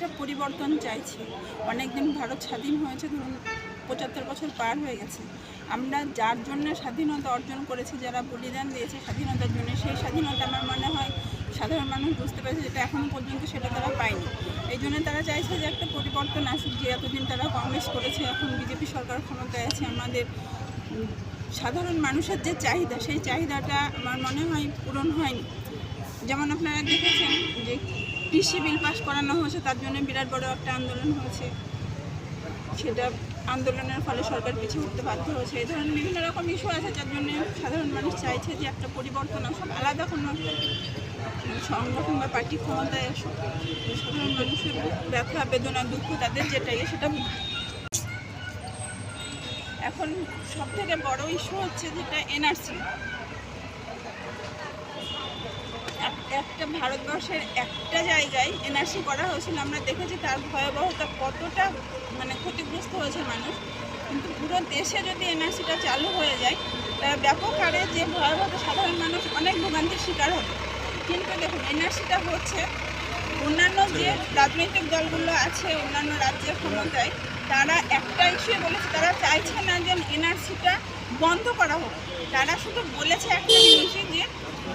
একটা পরিবর্তন চাইছি। অনেকদিন ভারত স্বাধীন হয়েছে, ধরুন পঁচাত্তর বছর পার হয়ে গেছে। আমরা যার জন্য স্বাধীনতা অর্জন করেছি, যারা বলিদান দিয়েছে স্বাধীনতার জন্য, সেই স্বাধীনতা আমার মনে হয় সাধারণ মানুষ বুঝতে পেরেছে যেটা এখনও পর্যন্ত সেটা তারা পায়নি। এই জন্য তারা চাইছে যে একটা পরিবর্তন আসুক, যে এতদিন তারা কংগ্রেস করেছে, এখন বিজেপি সরকার ক্ষমতায় আছে, আমাদের সাধারণ মানুষের যে চাহিদা, সেই চাহিদাটা আমার মনে হয় পূরণ হয়নি। যেমন আপনারা দেখেছেন যে কৃষি বিল পাস করানো হয়েছে, তার জন্য বিরাট বড় একটা আন্দোলন হয়েছে। সেটা আন্দোলনের ফলে সরকার পিছিয়ে উঠতে বাধ্য হয়েছে। এই ধরনের বিভিন্ন রকম ইস্যু আছে, যার জন্য সাধারণ মানুষ চাইছে যে একটা পরিবর্তন আসুক, আলাদা কোনো সংগঠন বা পার্টি ক্ষমতায় আসুক। সাধারণ মানুষের ব্যথা, বেদনা, দুঃখ, তাদের যেটাই সেটা এখন সব থেকে বড় ইস্যু হচ্ছে যেটা এনআরসি। একটা ভারতবর্ষের একটা জায়গায় এনআরসি করা হয়েছিল। আমরা দেখেছি তার ভয়াবহতা কতটা মানে ক্ষতিগ্রস্ত হয়েছে মানুষ। কিন্তু পুরো দেশে যদি এনআরসিটা চালু হয়ে যায় তা ব্যাপক হারে যে ভয়াবহতা সাধারণ মানুষ, অনেক ভোগান্তির শিকার হবে। কিন্তু দেখুন, এনআরসিটা হচ্ছে অন্যান্য যে রাজনৈতিক দলগুলো আছে, অন্যান্য রাজ্যের ক্ষমতায়, তারা একটা ইস্যু বলেছে, তারা চাইছে না যে এনআরসিটা বন্ধ করা হোক। তারা শুধু বলেছে একটা জিনিসই যে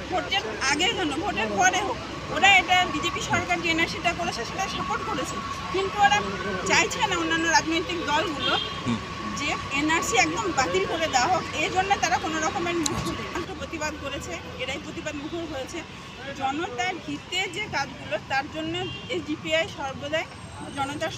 ভোটের আগে কেন ভোটের পরে হোক ওরা এটা বিজেপি সরকার যে এনআরসিটা করেছে সেটা সাপোর্ট করেছে। কিন্তু ওরা চাইছে না অন্যান্য রাজনৈতিক দলগুলো যে এনআরসি একদম বাতিল করে দেওয়া হোক। এই জন্য তারা কোনো রকমের মুখর প্রতিবাদ করেছে এরাই প্রতিবাদ মুখর হয়েছে। জনতার হিতে যে কাজগুলো তার জন্য এই জিপিআই সর্বদাই জনতার